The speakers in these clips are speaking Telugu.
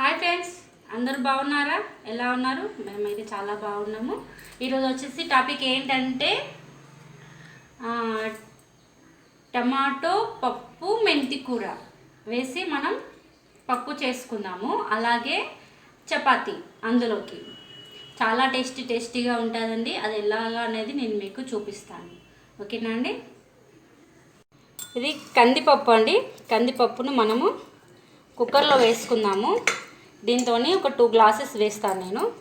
హాయ్ ఫ్రెండ్స్ అందరూ బాగున్నారా? ఎలా ఉన్నారు? మేమైతే చాలా బాగున్నాము. ఈరోజు వచ్చేసి టాపిక్ ఏంటంటే టమాటో పప్పు మెంతి కూర వేసి మనం పప్పు చేసుకుందాము. అలాగే చపాతి అందులోకి. చాలా టేస్టీ టేస్టీగా ఉంటుందండి. అది ఎలాగా అనేది నేను మీకు చూపిస్తాను. ఓకేనా అండి? ఇది కందిపప్పు అండి. కందిపప్పును మనము కుక్కర్లో వేసుకుందాము. దీంతో ఒక టూ గ్లాసెస్ వేస్తాను నేను.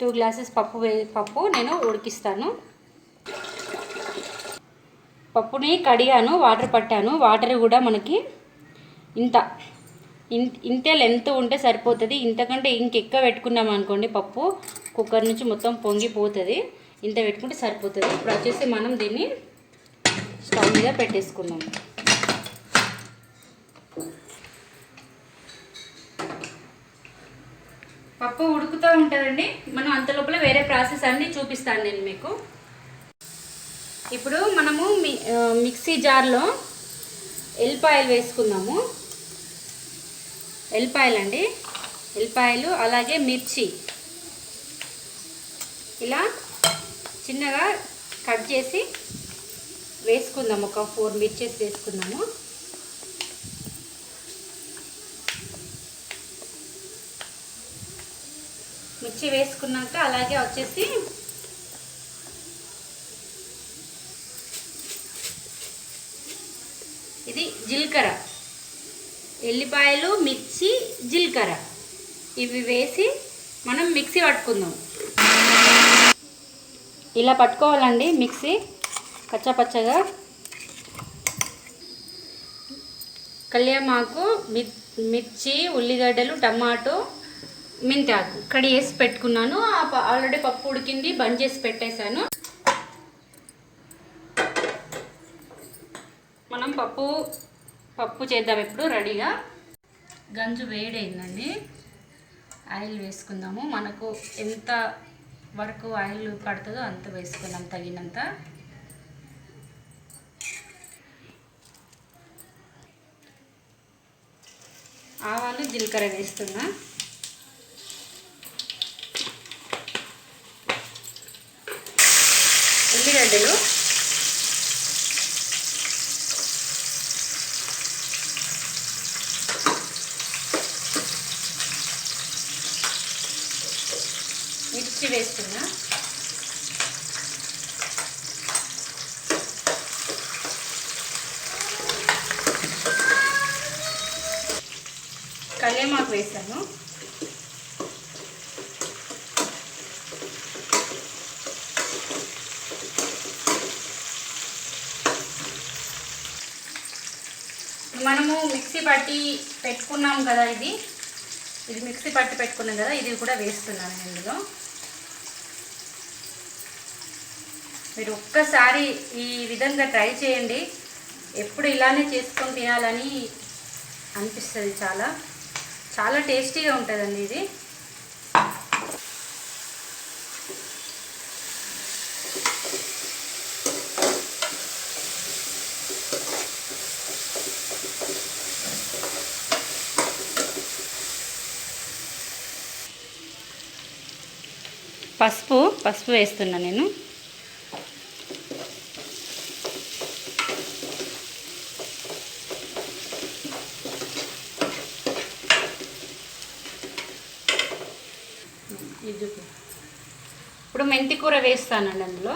టూ గ్లాసెస్ పప్పు వే పప్పు నేను ఉడికిస్తాను. పప్పుని కడిగాను వాటర్ పట్టాను. వాటర్ కూడా మనకి ఇంత ఇన్- ఇంతే లెంత్ ఉంటే సరిపోతుంది. ఇంతకంటే ఇంకెక్కువ పెట్టుకున్నాం అనుకోండి పప్పు కుక్కర్ నుంచి మొత్తం పొంగిపోతుంది. ఇంత పెట్టుకుంటే సరిపోతుంది. ఇప్పుడు వచ్చేసి మనం దీన్ని స్టవ్ మీద పెట్టేసుకుందాం. పప్పు ఉడుకుతూ ఉంటుందండి. మనం అంత లోపల వేరే ప్రాసెస్ అన్ని చూపిస్తాను నేను మీకు. ఇప్పుడు మనము మిక్సీ జార్లో ఎల్లిపాయలు వేసుకుందాము. ఎల్లిపాయలు అండి ఎల్లిపాయలు అలాగే మిర్చి. ఇలా చిన్నగా కట్ చేసి వేసుకుందాము ఒక ఫోర్ మిర్చెస్ వేసుకుందాము. మిర్చి వేసుకున్నాక అలాగే వచ్చేసి ఇది జీలకర్ర. ఎల్లిపాయలు మిర్చి జీలకర్ర. ఇవి వేసి మనం మిక్సీ పట్టుకుందాం. ఇలా పట్టుకోవాలండి మిక్సీ పచ్చపచ్చగా. కళ్యామాకు మిర్చి ఉల్లిగడ్డలు టమాటో మెంతాకు. కడిగేసి పెట్టుకున్నాను. ఆల్రెడీ పప్పు ఉడికింది బంద్ చేసి పెట్టేశాను. మనం పప్పు పప్పు చేద్దాం ఇప్పుడు రెడీగా. గంజు వేడైందండి. ఆయిల్ వేసుకుందాము. మనకు ఎంత వరకు ఆయిల్ పడుతుందో అంత వేసుకున్నాం తగినంత. ఆవాలు జీలకర్ర వేస్తున్నా. ఉల్లిగడ్డలు మిర్చి వేస్తున్నా కళ్యామాకు వేసాను మనము మిక్సీ పట్టి పెట్టుకున్నాం కదా ఇది. ఇది మిక్సీ పట్టి పెట్టుకున్నాం కదా ఇది కూడా వేస్తున్నాను ఇందులో. మీరు ఒక్కసారి ఈ విధంగా ట్రై చేయండి. ఎప్పుడు ఇలానే చేసుకొని తినాలని అనిపిస్తుంది చాలా. చాలా టేస్టీగా ఉంటుందండి ఇది. పసుపు పసుపు వేస్తున్నా నేను. ఇప్పుడు మెంతి కూర వేస్తానండి అందులో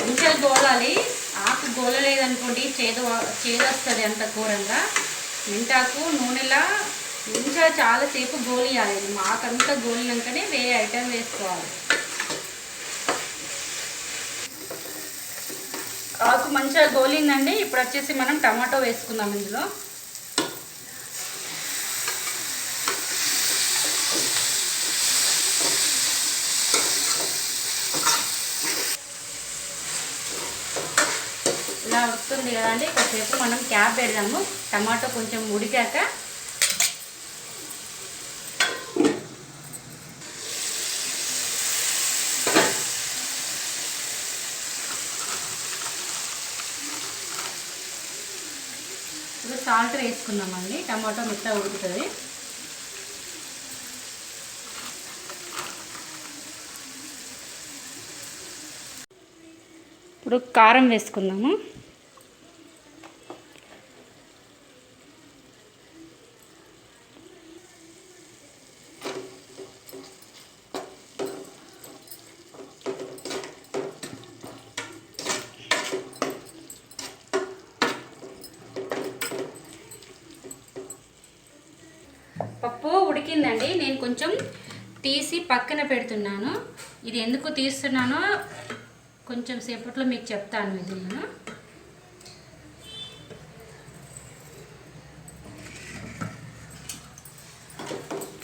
మంచిగా గోలాలి ఆకు అనుకోండి చేదు చేదు వస్తుంది అంత ఘోరంగా. మెంతాకు నూనెలా మంచిగా చాలాసేపు గోలియాలి. మాకంతా గోలినాకనే వేరే ఐటెం వేసుకోవాలి. ఆకు మంచిగా గోలిందండి. ఇప్పుడు వచ్చేసి మనం టమాటో వేసుకుందాం ఇందులో. ఇలా వస్తుంది కదండి. కొద్దిసేపు మనం క్యాప్ పెడదాము. టమాటో కొంచెం ఉడికాక ఇప్పుడు సాల్ట్ వేసుకుందామండి. టమాటో మెత్తగా ఉడుకుతుంది. ఇప్పుడు కారం వేసుకుందాము పప్పు ఉడికిందండి నేను కొంచెం తీసి పక్కన పెడుతున్నాను. ఇది ఎందుకు తీస్తున్నానో కొంచెం సేపట్లో మీకు చెప్తాను ఇది నేను.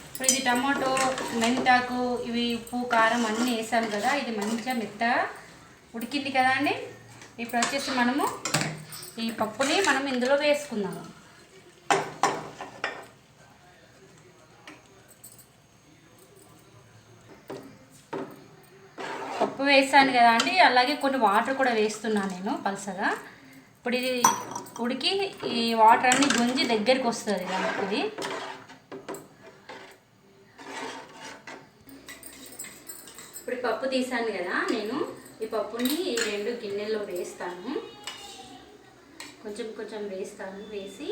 ఇప్పుడు ఇది టమాటో మెంతాకు ఇవి ఉప్పు కారం అన్నీ వేసాం కదా. ఇది మంచిగా మెత్తగా ఉడికింది కదా అండి. ఇప్పుడు వచ్చేసి మనము ఈ పప్పుని మనం ఇందులో వేసుకుందాము. వేసాను కదా అండి. అలాగే కొన్ని వాటర్ కూడా వేస్తున్నాను నేను పలసగా. ఇప్పుడు ఇది ఉడికి ఈ వాటర్ అన్ని గుంజి దగ్గరికి వస్తుంది కదా ఇది. ఇప్పుడు పప్పు తీసాను కదా నేను. ఈ పప్పుని ఈ రెండు గిన్నెల్లో వేస్తాను. కొంచెం కొంచెం వేస్తాను వేసి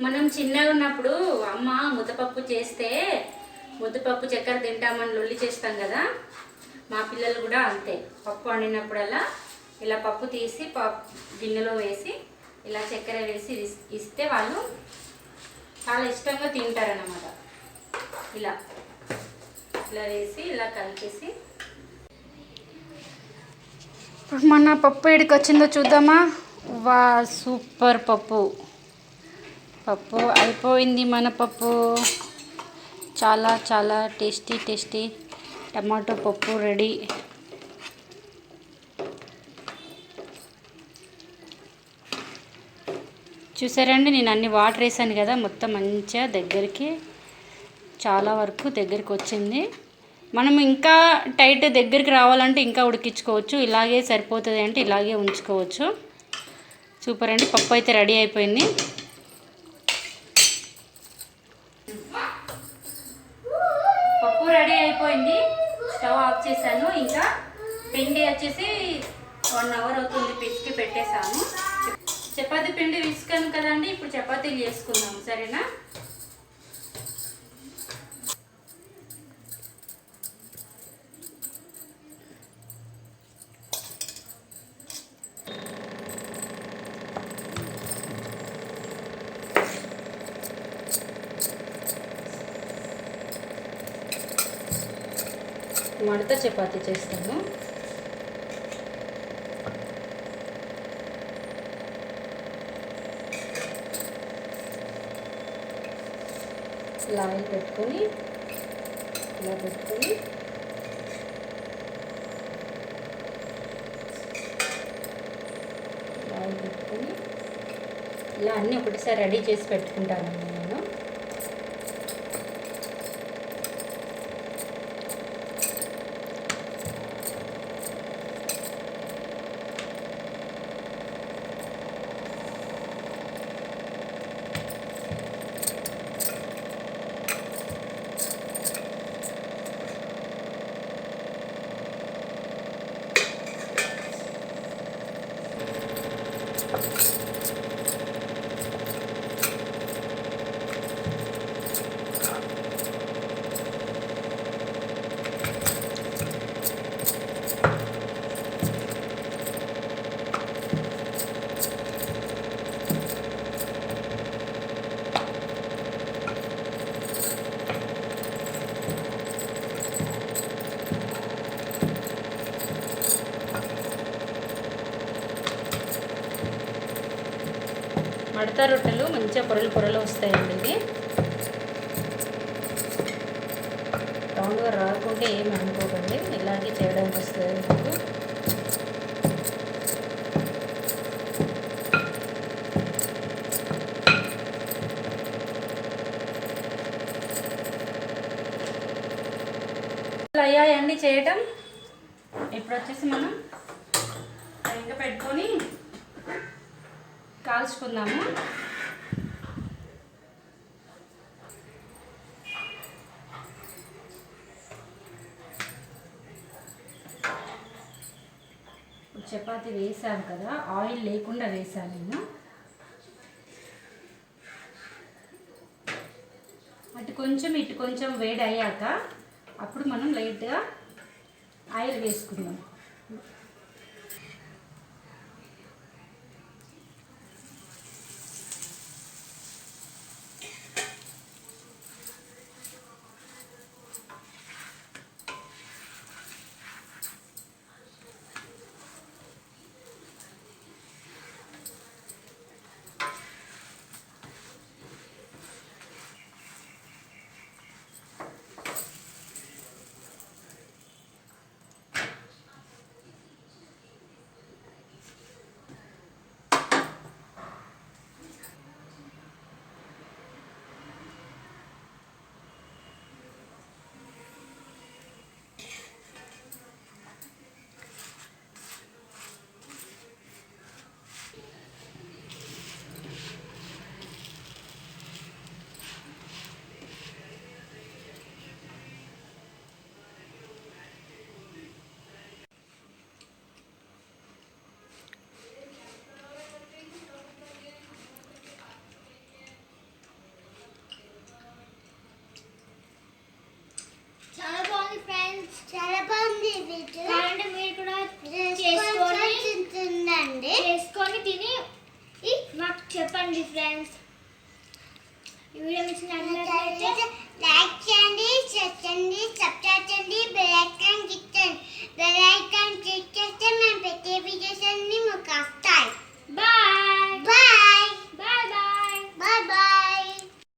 మనం చిన్నగా ఉన్నప్పుడు అమ్మ ముద్దపప్పు చేస్తే ముద్దపప్పు చక్కెర తింటామని లొల్లి చేస్తాం కదా. మా పిల్లలు కూడా అంతే. పప్పు వండినప్పుడల్లా ఇలా పప్పు తీసి పప్పు గిన్నెలో వేసి ఇలా చక్కెర వేసి ఇస్తే వాళ్ళు చాలా ఇష్టంగా తింటారన్నమాట. ఇలా. ఇలా వేసి ఇలా కలిపేసి. ఇప్పుడు మన పప్పు ఎడికి వచ్చిందో చూద్దామా? వా సూపర్ పప్పు. పప్పు అయిపోయింది మన పప్పు. చాలా చాలా టేస్టీ టేస్టీ టమాటో పప్పు రెడీ. చూసారండి నేను అన్ని వాటర్ వేసాను కదా మొత్తం మంచిగా దగ్గరికి చాలా వరకు దగ్గరికి వచ్చింది. మనం ఇంకా టైట్ దగ్గరికి రావాలంటే ఇంకా ఉడికించుకోవచ్చు ఇలాగే సరిపోతుంది అంటే ఇలాగే ఉంచుకోవచ్చు. సూపర్ అండి పప్పు అయితే రెడీ అయిపోయింది. అయిపోయింది. స్టవ్ ఆఫ్ చేశాను. ఇంకా పిండి వచ్చేసి వన్ అవర్ అవుతుంది పిసికి పెట్టేశాము చపాతీ పిండి విసుకాను కదండి ఇప్పుడు చపాతీలు చేసుకుందాము సరేనా? మడత చపాతీ చేస్తాను. ఇలా ఆయిల్ పెట్టుకొని ఇలా పెట్టుకొని. ఇలా ఆయిల్ పెట్టుకొని. ఇలా అన్నీ ఒకటిసారి రెడీ చేసి పెట్టుకుంటాను. నేను రొట్టెలు మంచిగా పొరలు పొరలు వస్తాయండి ఇది రౌండ్గా రాకుంటే ఏమి అనుకోకండి. ఇలాగే చేయడానికి వస్తుంది మీకు. అయ్యాయండి చేయటం. ఇప్పుడు వచ్చేసి మనం ఇంకా పెట్టుకొని కాల్చుకుందాము చపాతి వేసాను కదా ఆయిల్ లేకుండా వేసాను నేను. అటు కొంచెం ఇటు కొంచెం వేడి అయ్యాక అప్పుడు మనం లైట్గా ఆయిల్ వేసుకుందాం. చేసుకొని తిని మాకు చెప్పండి ఫ్రెండ్స్. ఈ వీడియో మీకు నచ్చినట్లయితే లైక్ చేయండి షేర్ చేయండి సబ్స్క్రైబ్ చేయండి బెల్ ఐకాన్ క్లిక్ చేయండి. బెల్ ఐకాన్ క్లిక్ చేస్తే మేము పెట్టే వీడియోస్ అన్ని మీకు వస్తాయి. బాయ్. బాయ్.